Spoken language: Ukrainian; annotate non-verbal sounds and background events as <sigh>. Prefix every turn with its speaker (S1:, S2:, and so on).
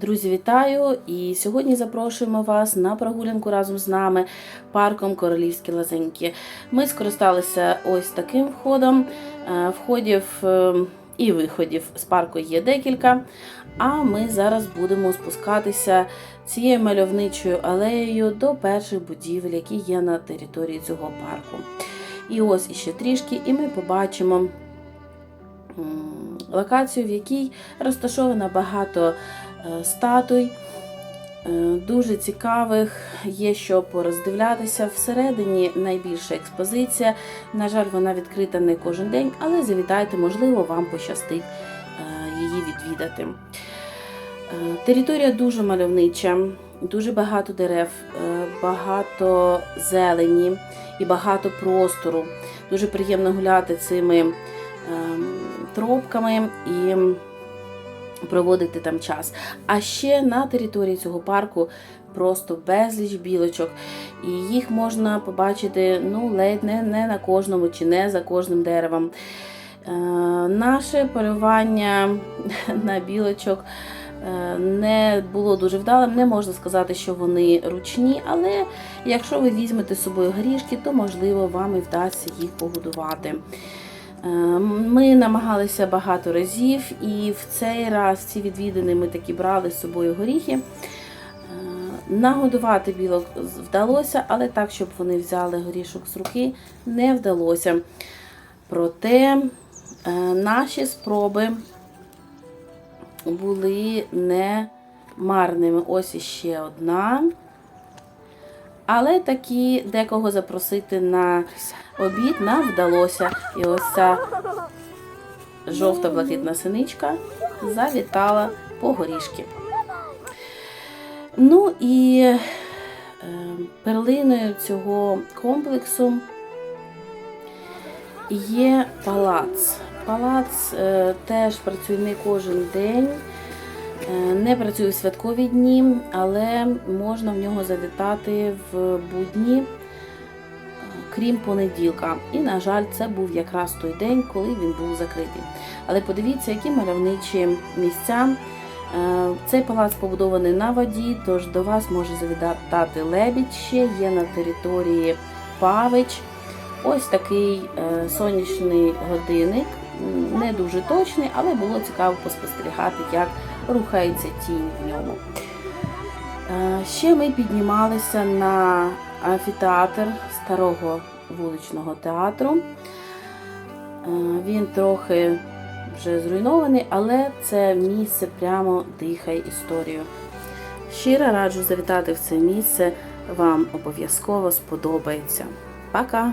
S1: Друзі, вітаю! І сьогодні запрошуємо вас на прогулянку разом з нами парком Королівські Лазеньки. Ми скористалися ось таким входом. Е, Входів е, і виходів з парку є декілька. А ми зараз будемо спускатися цією мальовничою алеєю до перших будівель, які є на території цього парку. І ось іще трішки, і ми побачимо локацію, в якій розташовано багато статуй. е, Дуже цікавих, є що пороздивлятися. Всередині найбільша експозиція. На жаль, вона відкрита не кожен день, але завітайте, можливо, вам пощастить е, її відвідати. Е, Територія дуже мальовнича, дуже багато дерев, е, багато зелені і багато простору. Дуже приємно гуляти цими ем, тропками і проводити там час. А ще на території цього парку просто безліч білочок, і їх можна побачити ну, ледь не, не на кожному чи не за кожним деревом. Е, наше полювання <laughs> на білочок е, не було дуже вдалим. Не можна сказати, що вони ручні, але якщо ви візьмете з собою горішки, то можливо вам і вдасться їх погодувати. Е, Ми намагалися багато разів, і в цей раз ці відвідини ми таки брали з собою горіхи. Е, Нагодувати білок вдалося, але так, щоб вони взяли горішок з руки, не вдалося. Проте е, наші спроби були не марними. Ось іще одна. Але таки декого запросити на обід нам вдалося. І ось ця жовта блакитна синичка завітала по горішки. Ну і е, перлиною цього комплексу є палац. Палац е, теж працює не кожен день, не працює в святкові дні, але можна в нього завітати в будні, е, крім понеділка. І, на жаль, це був якраз той день, коли він був закритий. Але подивіться, які мальовничі місця. Е, Цей палац побудований на воді, тож до вас може завітати лебідь ще є на території Павич. Ось такий е, сонячний годинник, не дуже точний, але було цікаво поспостерігати, як рухається тінь в ньому. Е, Ще ми піднімалися на амфітеатр старого вуличного театру. Е, Він трохи вже зруйнований, але це місце прямо дихає історією. Щиро раджу завітати в це місце, вам обов'язково сподобається. Пока!